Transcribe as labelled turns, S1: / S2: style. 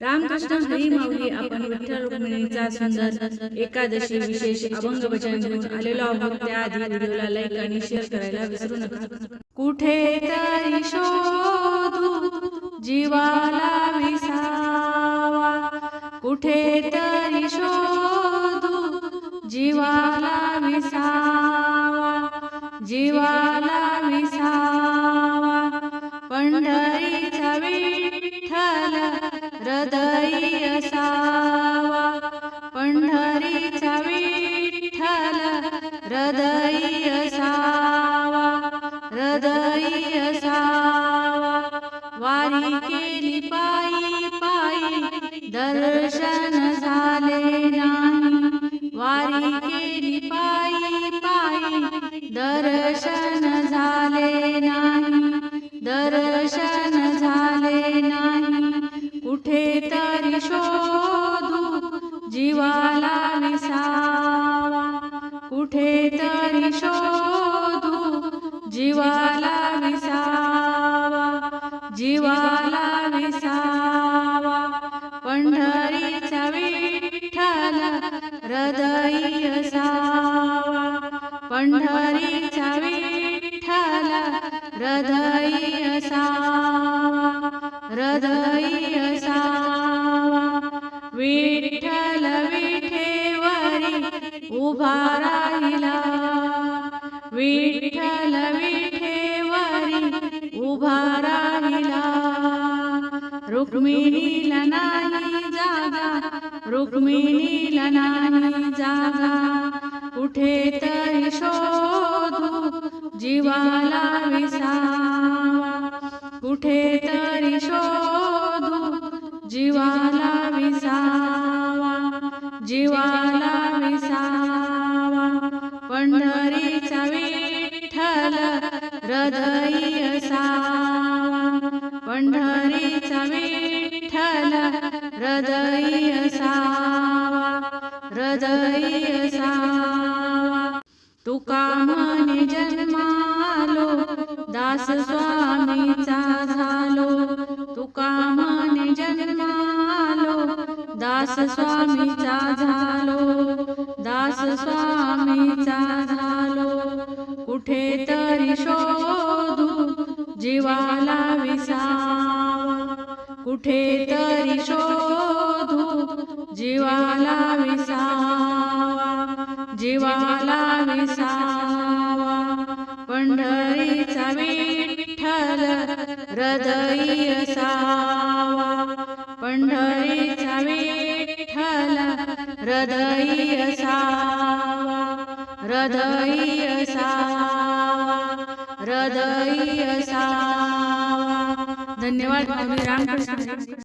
S1: रामकृष्ण हरी माऊली आपण विठ्ठल रुक्मिणीचा सुंदर एकादशी विशेष अभंग भजन घेऊन आलेलो आहोत त्याआधी व्हिडिओला लाईक आणि शेअर करायला विसरू नका. कुठे तरी शोधू जीवाला विसावा कुठे तरी शोधू जीवाला विसावा जीवाला तरी असावा पंढरीचा विठ्ठल हृदयी असावा हृदयी असावा वारी केली पायी पायी दर्शन झाले. तरी शोधू जीवाला विसावा कुठे तरी शोधू जीवाला विसावा जीवाला विसावा पंढरीचा विठ्ठल हृदय असावा. पंढरीचा विठ्ठल हृदय असावा. विठ्ठल विठेवरी उभा राहिला. विठ्ठल विठेवरी उभा राहिला. रुक्मिणीला नाही जागा रुक्मिणीला नाही जागा. कुठे तरी शोधू जीवाला विसावा. कुठे तरी शोधू जीवाला विसावा जीवाला विसावा. पंढरीचा विठ्ठल हृदयी असावा. पंढरीचा विठ्ठल हृदयी असावा. हृदयी असावा. तुका म्हणे जन्मालो दास स्वामीचा झालो. स्वामीचा झालो दास स्वामीचा झालो. कुठे तरी शोधू जीवाला विसावा. कुठे तरी शोधू जीवाला विसावा. जीवाला विसावा. पंढरीचा विठ्ठल हृदयी असावा. पंढरीचा विठ्ठल हृदय सा हृदय सा हृदय सा धन्यवाद माऊली रामकृष्ण.